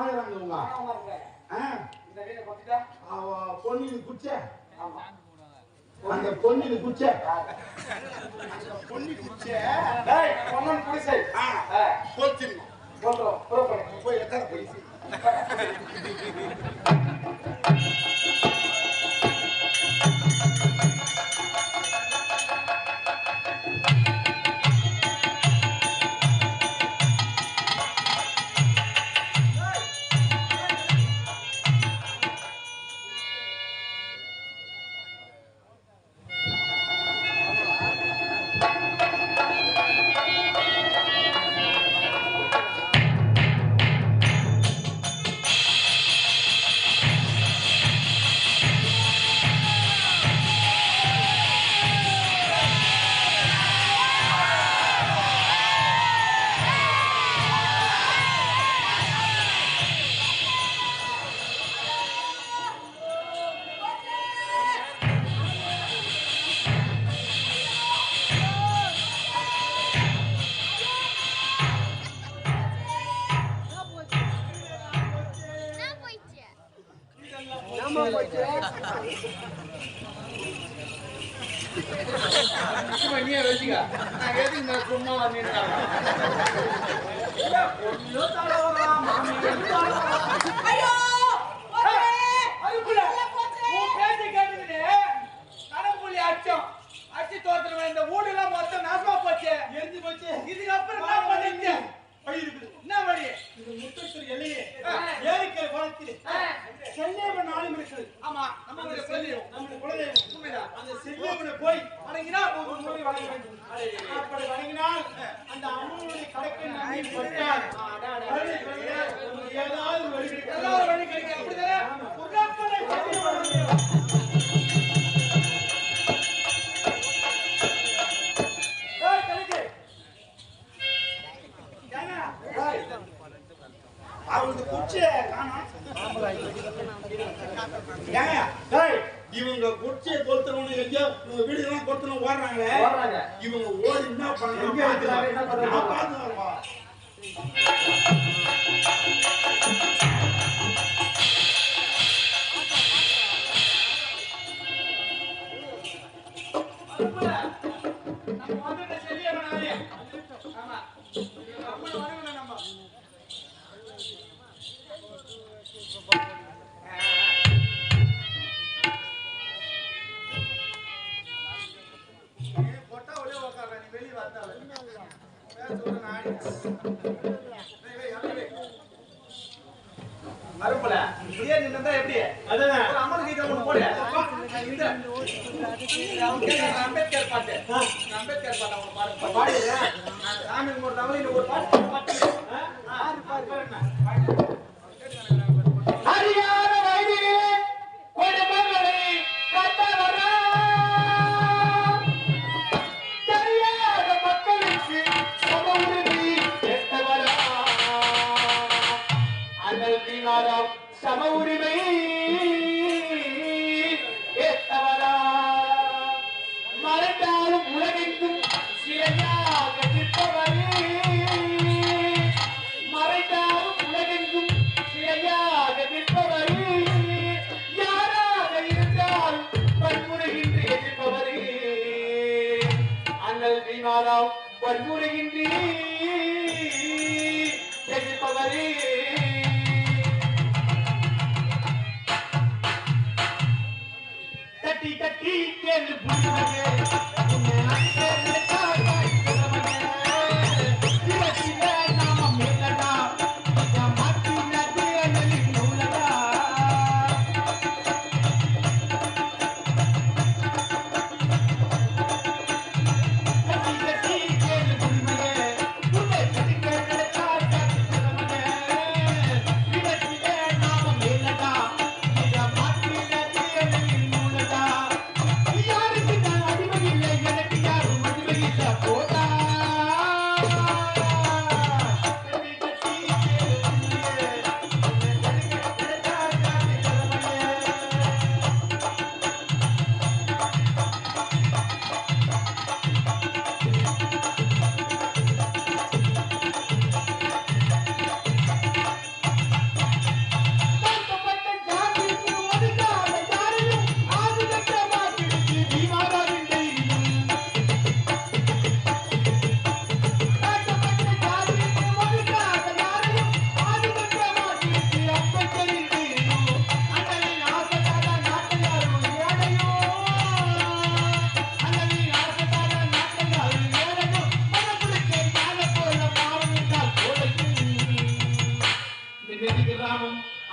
வாங்குறாங்க இவங்க பொன்னியின் குச்சை. அந்த பொன்னியின் குச்சை. பொன்னி குச்சை. டேய் பொண்ணன் புடிசை అయ్యో வேண்டும் அப்படி வணங்கினால் அந்த அம்மனுடைய நம்பி பட்டால் வழி ஏதாவது வழி வழி கிடைக்கும் அப்படிதானே. அவனுக்கு காணோம். இவங்க குச்சியை கொளுத்துறவனு எங்கேயோ வீடுகள்லாம் கொளுத்துறவங்க ஓடுறாங்களே. ஓடுறாங்க. இவங்க ஓடி என்ன இருக்கிறாங்க, என்ன பார்த்து அருப்புல, இப்படியே நின்னுட்டா எப்படி? அதானே ஒரு அம்மன் கீதை ஒண்ணு போடு. இந்த. அம்பேத்கர் பாட்டு. அம்பேத்கர் பாட்டு பாரு. பாடுங்க. நான் சாமி கும்பிடுறவங்க இந்த ஒரு பாட்டு பாட்டு. பாரு, பாரு மாதாம் வற்புறுகின்றீபவரே தட்டி தட்டி தேர்ந்து புரிவதே.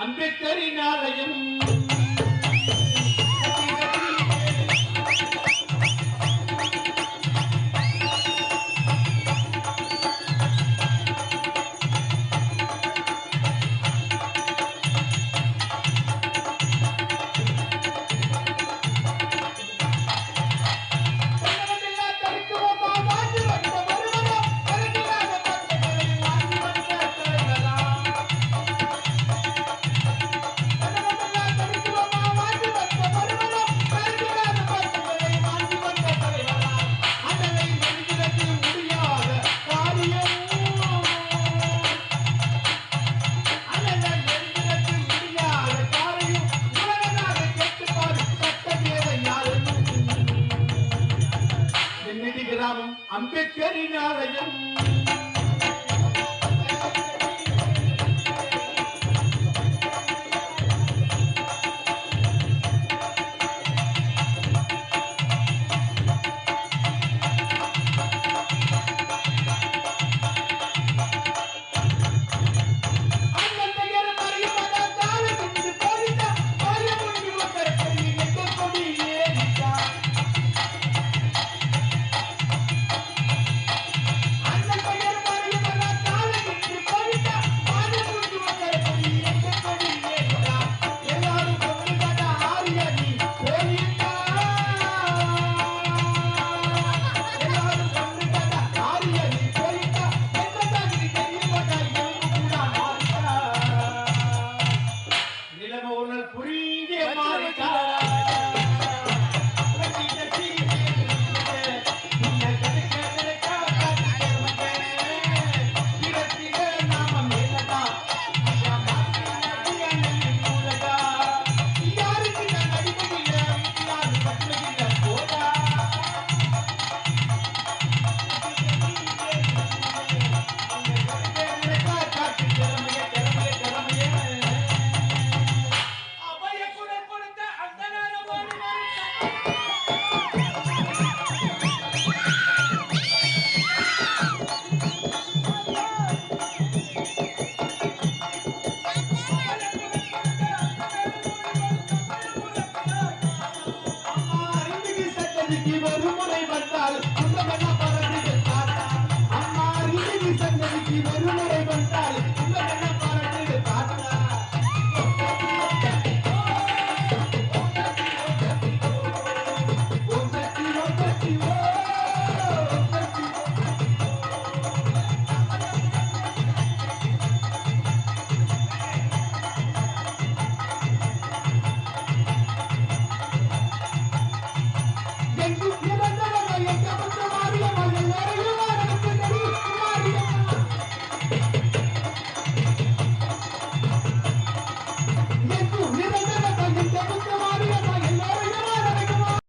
அம்பேத்கரின் ஆலயம். நாம் அம்பேத்கரின் ஆலயம்.